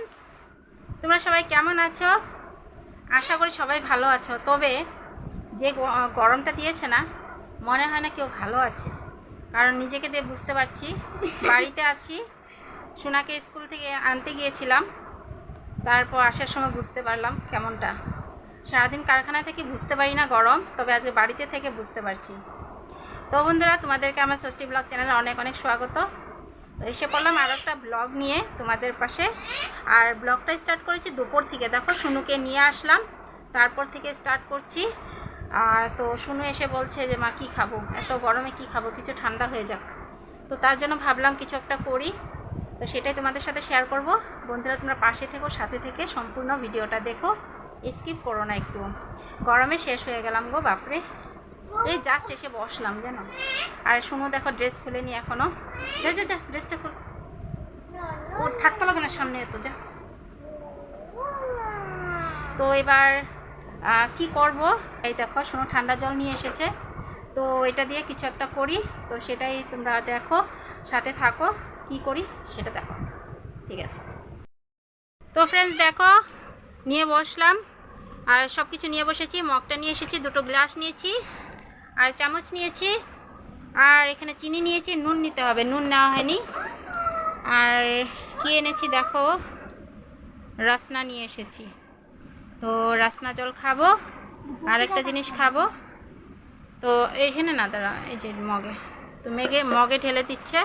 Friends তোমরা সবাই কেমন আছো? আশা করি সবাই ভালো আছো। তবে যে গরমটা দিয়েছে না, মনে হয় না কেউ ভালো আছে। কারণ নিজেকে দিয়ে বুঝতে পারছি, বাড়িতে আছি, সোনাকে স্কুল থেকে আনতে গিয়েছিলাম। তারপর আসার সময় বুঝতে পারলাম কেমনটা। সারাদিন কারখানা থেকে বুঝতে পারি না গরম, তবে আজকে বাড়িতে থেকে বুঝতে পারছি। তো বন্ধুরা, তোমাদেরকে আমার ষষ্ঠী ব্লগ চ্যানেলে অনেক অনেক স্বাগত। তো এসে পড়লাম আরও একটা ব্লগ নিয়ে তোমাদের পাশে। আর ব্লগটা স্টার্ট করেছি দুপুর থেকে। দেখো শুনুকে নিয়ে আসলাম। তারপর থেকে স্টার্ট করছি। আর তো শুনু এসে বলছে যে, মা, কী খাব? এত গরমে কী খাব? কিছু ঠান্ডা হয়ে যাক। তো তার জন্য ভাবলাম কিছু একটা করি। তো সেটাই তোমাদের সাথে শেয়ার করব। বন্ধুরা, তোমরা পাশে থেকো, সাথে থেকে সম্পূর্ণ ভিডিওটা দেখো। স্কিপ করো না একটু। গরমে শেষ হয়ে গেলাম গো, বাপরে। এই জাস্ট এসে বসলাম, জানো? আর শুনো দেখো ড্রেস খুলে নি এখনও। যা যা যা ড্রেসটা খুল। ও থাকতে লাগে না সামনে এত, যা। তো এবার কি করব? এই দেখো শুনো ঠান্ডা জল নিয়ে এসেছে। তো এটা দিয়ে কিছু একটা করি। তো সেটাই তোমরা দেখো, সাথে থাকো, কি করি সেটা দেখো। ঠিক আছে। তো ফ্রেন্ডস দেখো, নিয়ে বসলাম। আর সব কিছু নিয়ে বসেছি, মগটা নিয়ে এসেছি, দুটো গ্লাস নিয়েছি। আর চামচ নিয়েছি। আর এখানে চিনি নিয়েছি, নুন নিতে হবে, নুন নেওয়া হয়নি। আর কি এনেছি দেখো? রাসনা নিয়ে এসেছি। তো রাসনা জল খাব আর একটা জিনিস খাব। তো এইখানে না, দাঁড়া, এই যে মগে। তো মেঘে মগে ঢেলে দিচ্ছে।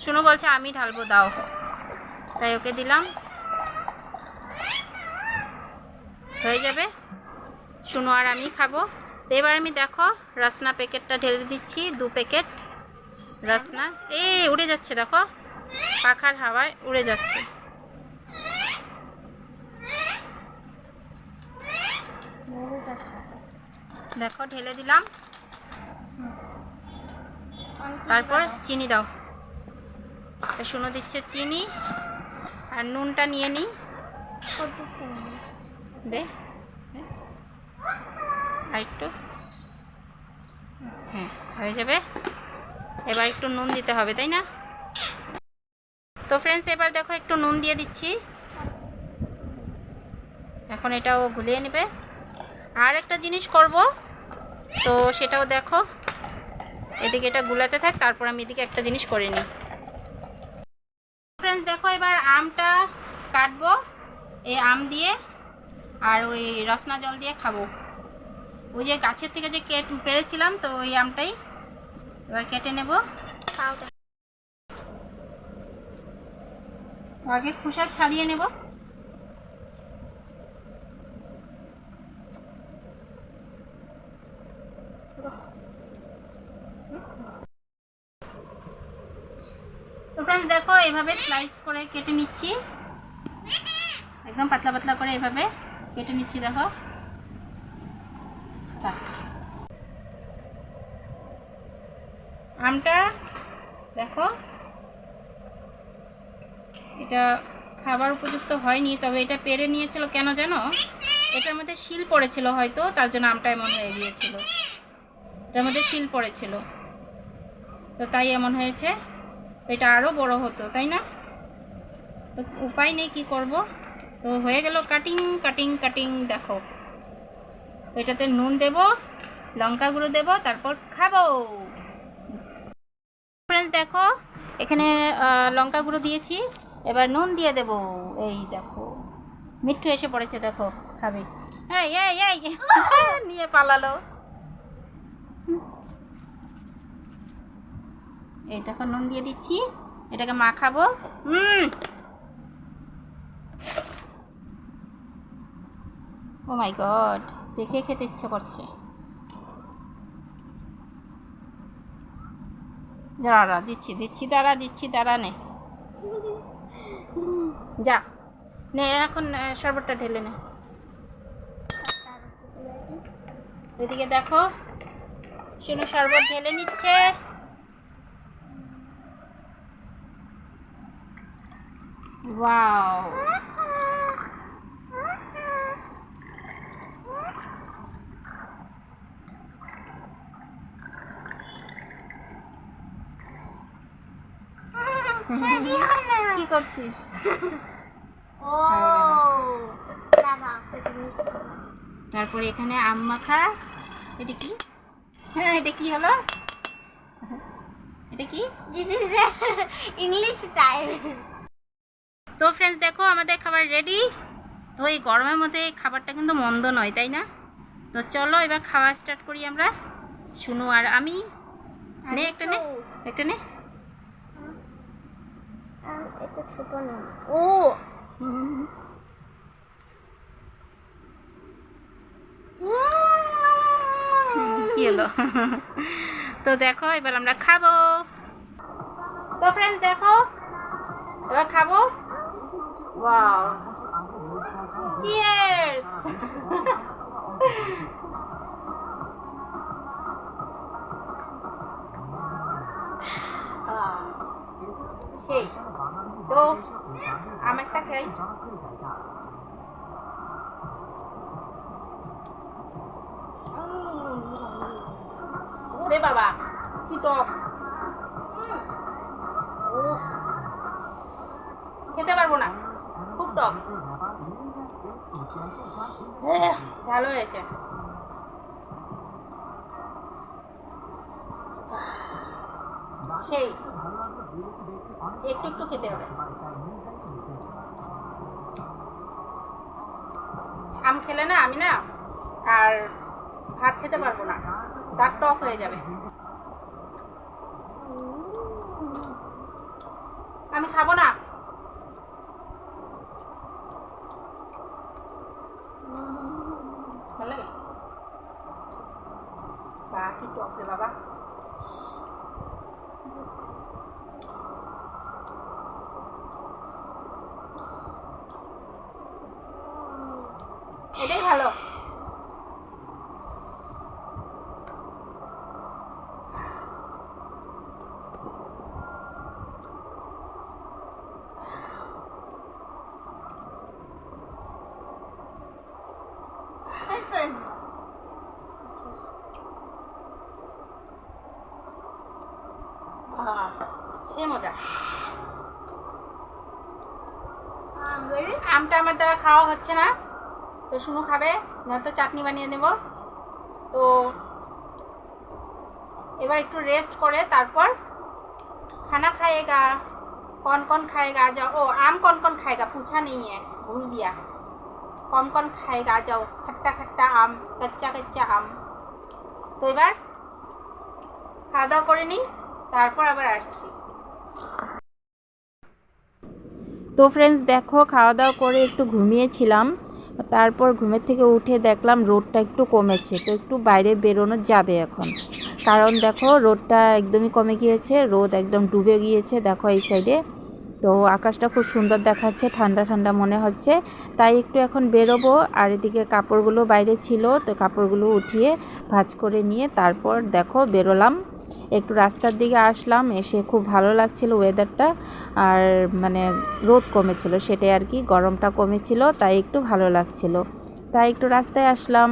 শুনো বলছে, আমি ঢালবো, দাও। তাই ওকে দিলাম। হয়ে যাবে। শুনো আর আমি খাব। তো এবার আমি দেখো রসনা প্যাকেটটা ঢেলে দিচ্ছি দু প্যাকেট। রসনা এই উড়ে যাচ্ছে দেখো পাখার হাওয়ায় উড়ে যাচ্ছে। দেখো ঢেলে দিলাম। তারপর চিনি দাও। শুনো দিচ্ছে চিনি আর নুনটা নিয়ে নিই দে। দে। আর একটু। হ্যাঁ হয়ে যাবে। এবার একটু নুন দিতে হবে, তাই না? তো ফ্রেন্ডস এবার দেখো একটু নুন দিয়ে দিচ্ছি। এখন এটাও গুলিয়ে নেবে। আর একটা জিনিস করব, তো সেটাও দেখো। এদিকে এটা গুলাতে থাক, তারপর আমি এদিকে একটা জিনিস করে নিই। ফ্রেন্ডস দেখো এবার আমটা কাটবো, এই আম দিয়ে, আর ওই রসনা জল দিয়ে খাব। ওই যে গাছের থেকে যে কেট পেরেছিলাম তো ওই আমটাই এবার কেটে নেব। আগে খোসার ছাড়িয়ে নেব। তো ফ্রেন্ডস দেখো এভাবে স্লাইস করে কেটে নিচ্ছি। একদম পাতলা পাতলা করে এভাবে কেটে নিচ্ছি দেখো বাহ। আমটা দেখো এটা খাবার উপযুক্ত হয়নি, তবে এটা পেরে নিয়েছিল। কেন জানো? এটার মধ্যে শিল পড়েছিল হয়তো, তার জন্য আমটা এমন হয়ে গিয়েছিল। এটার মধ্যে শিল পড়েছিল। তো তাই এমন হয়েছে। এটা আরও বড় হতো, তাই না? তো উপায় নেই, কি করব? তো হয়ে গেল কাটিং কাটিং কাটিং দেখো। এটাতে নুন দেব, লঙ্কা গুঁড়ো দেব, তারপর খাব। ফ্রেন্ডস দেখো, এখানে লঙ্কা গুঁড়ো দিয়েছি। এবার নুন দিয়ে দেব। এই দেখো, মিঠু এসে পড়েছে, দেখো, খাবে। নিয়ে পালালো। এই দেখো, নুন দিয়ে দিচ্ছি, এটাকে মাখাবো। হুম ও মাই গড দেখে খেতে ইচ্ছে করছে। দাঁড়া, দিচ্ছি দিচ্ছি, দাঁড়া দিচ্ছি, দাঁড়া নে। যা। নে এখন শরবতটা ঢেলে নে। এদিকে দেখো শুনো শরবত ঢেলে নিচ্ছে। ওয়াও। কি করছিস? ও। তারপরে এখানে আম মাখা। এটা কি? হ্যাঁ এটা কি হলো? এটা কি? Is a English style. তো ফ্রেন্ডস দেখো আমাদের খাবার রেডি তো এই গরমের মধ্যে এই খাবারটা কিন্তু মন্দ নয় তাই না? তো চলো এবার খাওয়া স্টার্ট করি আমরা। শুনো আর আমি। নে একটা নে। একটা নে। আম, এটা ছোট না। ও! কি হলো? তো দেখো এবার আমরা খাব। তো ফ্রেন্ডস দেখো এবার খাব। ওয়াও চিয়ার্স খাই ওরে বাবা কি টক খেতে পারব না। খুব টক। ঝাল হয়েছে। সেই একটু একটু খেতে হবে। আম খেলে না আমি না আর ভাত খেতে পারব না। দাঁত টক হয়ে যাবে। আমি খাব না। ভালো লাগে? বা কি টক রে বাবা। ভালো। সে মজা। আমটা আমার দ্বারা খাওয়া হচ্ছে না। তো শুনো খাবে, নয়তো চাটনি বানিয়ে নেব। তো এবার একটু রেস্ট করে, তারপর খানা খায়েগা কন কন খায়েগা যাও। ও, আম কন কন খায়েগা পুছা নেই ভুল দিয়া। কম কন খায়েগা যাও, খাট্টা খাট্টা আম, কাচ্চা কাচ্চা আম। তো এবার খাওয়া দাওয়া করে নিই, তারপর আবার আসছি। তো ফ্রেন্ডস দেখো খাওয়া দাওয়া করে একটু ঘুমিয়েছিলাম। তারপর ঘুমের থেকে উঠে দেখলাম রোদটা একটু কমেছে, তো একটু বাইরে বেরোনো যাবে এখন। কারণ দেখো, রোদটা একদমই কমে গিয়েছে, রোদ একদম ডুবে গিয়েছে, দেখো এই সাইডে তো আকাশটা খুব সুন্দর দেখাচ্ছে, ঠান্ডা ঠান্ডা মনে হচ্ছে। তাই একটু এখন বেরোবো, আর এদিকে কাপড়গুলো বাইরে ছিল, তো কাপড়গুলো উঠিয়ে ভাঁজ করে নিয়ে তারপর দেখো বেরোলাম। একটু রাস্তার দিকে আসলাম, এসে খুব ভালো লাগছিল ওয়েদারটা আর মানে রোদ কমেছিল, সেটাই আর কি, গরমটা কমেছিল, তাই একটু ভালো লাগছিল। তাই একটু রাস্তায় আসলাম।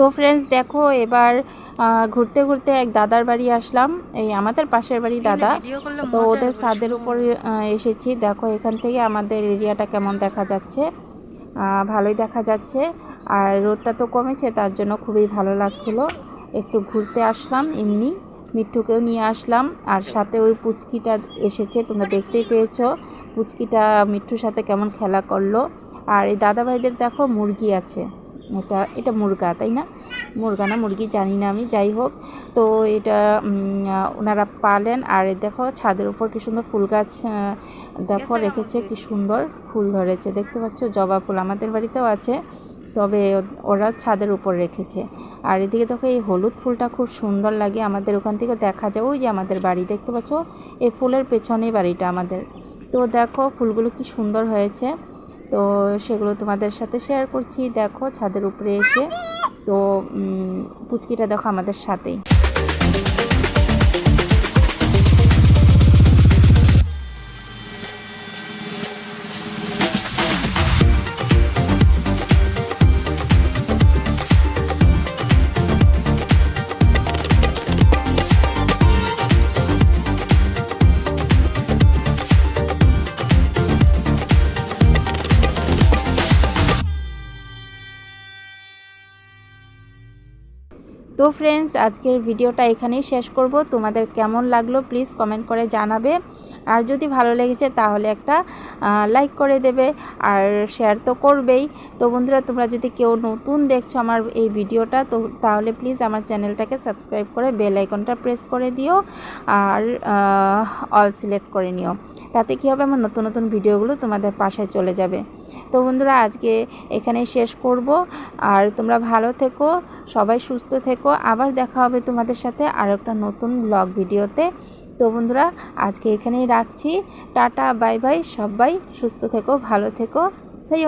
তো ফ্রেন্ডস দেখো এবার ঘুরতে ঘুরতে এক দাদার বাড়ি আসলাম। এই আমাদের পাশের বাড়ি দাদা। তো ওদের ছাদের উপরে এসেছি। দেখো এখান থেকে আমাদের এরিয়াটা কেমন দেখা যাচ্ছে। ভালোই দেখা যাচ্ছে। আর রোদটা তো কমেছে তার জন্য খুবই ভালো লাগছিল। একটু ঘুরতে আসলাম এমনি। মিঠুকেও নিয়ে আসলাম। আর সাথে ওই পুচকিটা এসেছে তোমরা দেখতেই পেয়েছ। পুচকিটা মিঠুর সাথে কেমন খেলা করল। আর এই দাদাভাইদের দেখো মুরগি আছে। এটা এটা মুরগা তাই না? মুরগা না মুরগি জানি না আমি যাই হোক। তো এটা ওনারা পালেন আর দেখো ছাদের উপর কি সুন্দর ফুল গাছ দেখো রেখেছে কি সুন্দর ফুল ধরেছে। দেখতে পাচ্ছ জবা ফুল আমাদের বাড়িতেও আছে তবে ওরা ছাদের উপর রেখেছে। আর এদিকে দেখো এই হলুদ ফুলটা খুব সুন্দর লাগে আমাদের ওখান থেকে দেখা যায়। ওই যে আমাদের বাড়ি দেখতে পাচ্ছ? এই ফুলের পেছনেই বাড়িটা আমাদের। তো দেখো ফুলগুলো কি সুন্দর হয়েছে। তো সেগুলো তোমাদের সাথে শেয়ার করছি। দেখো ছাদের উপরে এসে। তো পুচকিটা দেখো আমাদের সাথেই। তো ফ্রেন্ডস আজকের ভিডিওটা এখানেই শেষ করব। তোমাদের কেমন লাগল প্লিজ কমেন্ট করে জানাবে। আর যদি ভালো লেগেছে তাহলে একটা লাইক করে দেবে আর শেয়ার তো করবেই। তো বন্ধুরা, তোমরা যদি কেউ নতুন দেখছ আমার এই ভিডিওটা, তো তাহলে প্লিজ আমার চ্যানেলটাকে সাবস্ক্রাইব করে বেল আইকনটা প্রেস করে দিও আর অল সিলেক্ট করে নিও। তাতে কী হবে? আমার নতুন নতুন ভিডিওগুলো তোমাদের পাশে চলে যাবে। তো বন্ধুরা, আজকে এখানেই শেষ করব। আর তোমরা ভালো থেকো, সবাই সুস্থ থেকো। আবার দেখা হবে তোমাদের সাথে আর একটা নতুন ব্লগ ভিডিওতে। তো বন্ধুরা আজকে এখানেই রাখছি। টাটা বাই বাই সবাই সুস্থ থেকো ভালো থেকো। সেই